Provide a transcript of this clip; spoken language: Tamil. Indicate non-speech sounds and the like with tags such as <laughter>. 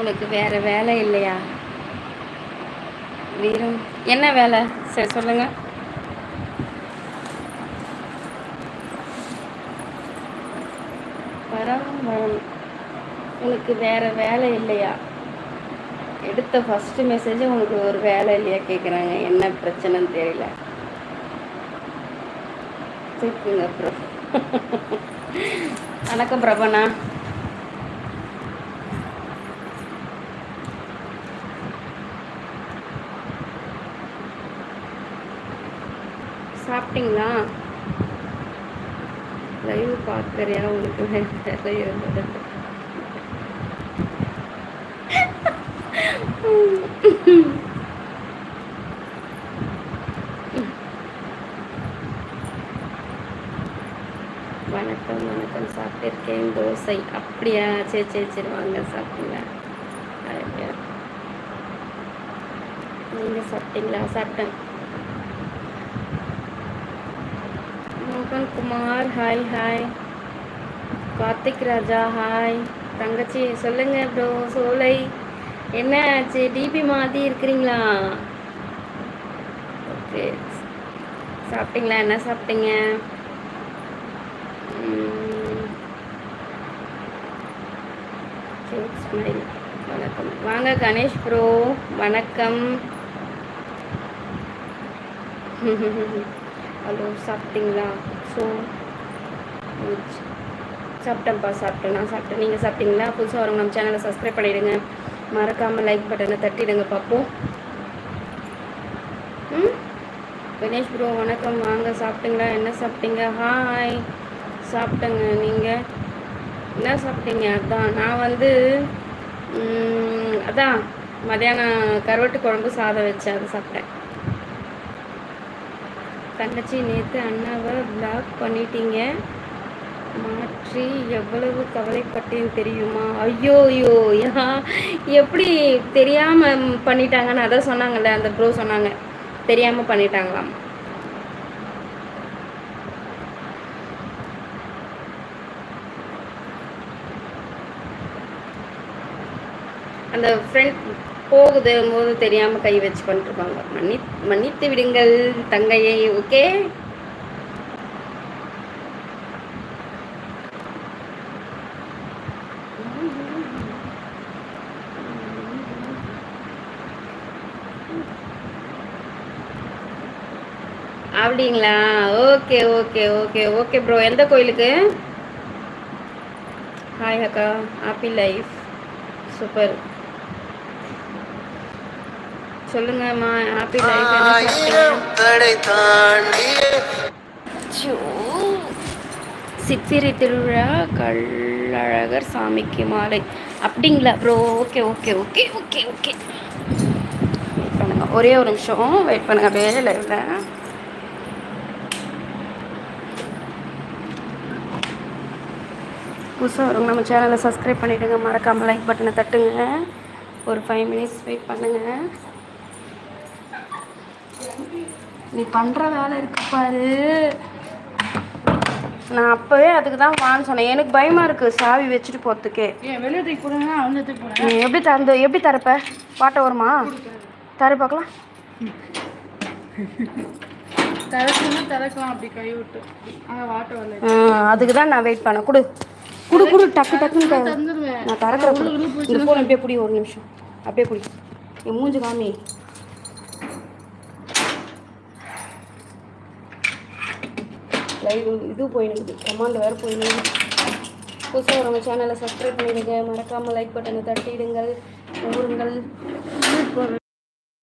உனக்கு வேறு வேலை இல்லையா? வீரம். என்ன வேலை? சரி சொல்லுங்க. பரவாயில்ல உனக்கு வேறு வேலை இல்லையா? எடுத்த ஃபஸ்ட்டு மெசேஜ் உனக்கு ஒரு வேலை இல்லையா கேட்குறாங்க என்ன பிரச்சனைன்னு தெரியல. தூக்குங்க அப்புறம் வணக்கம் பிரபனா. சாப்பிட்டீங்களா? லைவ் பார்க்குறியா? உங்களுக்கு வேலை இருந்தது வணக்கம் வணக்கம். சாப்பிட்டிருக்கேன். தோசை. அப்படியா? சரி சரி சரி. வாங்க சாப்பிடுங்க. நீங்கள் சாப்பிட்டீங்களா? சாப்பிட்டேன். மோகன் Kumar hi hi Karthik Raja hi தங்கச்சி சொல்லுங்க ப்ரோ சோலை என்ன ஆச்சு? டிபி மாதிரி இருக்கிறீங்களா? ஓகே சாப்பிட்டீங்களா? என்ன சாப்பிட்டீங்க? வணக்கம். வாங்க கணேஷ் ப்ரோ வணக்கம். <laughs> ஹலோ சாப்பிட்டீங்களா? ஸோ சாப்பிட்டேன்ப்பா சாப்பிட்டேன் நான் சாப்பிட்டேன். நீங்கள் சாப்பிட்டீங்களா? புதுசாக வரவங்க நம்ம சேனலை சப்ஸ்கிரைப் பண்ணிவிடுங்க மறக்காமல் லைக் பட்டனை தட்டிடுங்க பார்ப்போம் ம்? கணேஷ் ப்ரோ வணக்கம். வாங்க சாப்பிட்டீங்களா? என்ன சாப்பிட்டீங்க? ஹாய் சாப்பிட்டேங்க நீங்கள் என்ன சாப்பிட்டீங்க? அதான் நான் வந்து அதான் மதியானம் கருவட்டு குழம்பு சாதம் வச்சேன் அது சாப்பிட்டேன். தங்கச்சி நேற்று அண்ணாவை பிளாக் பண்ணிட்டீங்க. மாற்றி எவ்வளவு கவலைப்பட்டேன் தெரியுமா? ஐயோ ஐயோ யா எப்படி தெரியாமல் பண்ணிட்டாங்கன்னு அதான் சொன்னாங்கல்ல அந்த ப்ரோ சொன்னாங்க. தெரியாமல் பண்ணிட்டாங்களாம். அந்த ஃப்ரெண்ட் போகுது போது தெரியாமல் கை வச்சு பண்ணிருப்பாங்க மன்னி மன்னித்து விடுங்கள் தங்கையை ஓகே? அப்படிங்களா? Okay okay okay okay bro எந்த கோயிலுக்கு? ஹாய் அக்கா. ஹாப்பி லைஃப் சூப்பர் சொல்லுங்கம்மா ஹாப்பி லைஃப் சாப்பிட்டீங்க? தடை தாண்டி. சித்திரை திருவிழா கள்ளழகர் சாமிக்கு மாலை. அப்படிங்களா? Bro okay okay okay okay okay wait பண்ணுங்க ஒரே ஒரு நிமிஷம். வெயிட் பண்ணுங்க அப்படியே லைவ்ல புதுசாக வரவங்க நம்ம சேனலை சப்ஸ்கிரைப் பண்ணிவிடுங்க மறக்காமல் லைக் பட்டனை தட்டுங்க. ஒரு ஃபைவ் மினிட்ஸ் வெயிட் பண்ணுங்க. நீ பண்ணுற வேலை இருக்கு பாரு. நான் அப்போவே அதுக்கு தான் வான்னு சொன்னேன். எனக்கு பயமாக இருக்குது சாவி வச்சுட்டு போகிறதுக்கே நீ எப்படி தந்த எப்படி தரப்ப? பாட்ட வருமா தர பார்க்கலாம். அதுக்கு தான் நான் வெயிட் பண்ணேன். கொடு. குடு குடு டக்கு டக்குன்னு நான் திறக்கிற இந்த ஃபோன் அப்படியே குடி ஒரு நிமிஷம். அப்படியே குடி. என் மூஞ்சி காமி. லைவ் இது போயினுக்குது. கமாண்ட் வேறு போயினுக்குது. புதுசாக வரவங்க சேனலை சப்ஸ்கிரைப் பண்ணிடுங்க. மறக்காமல் லைக் பட்டனை தட்டிடுங்கள். ஊருங்கள்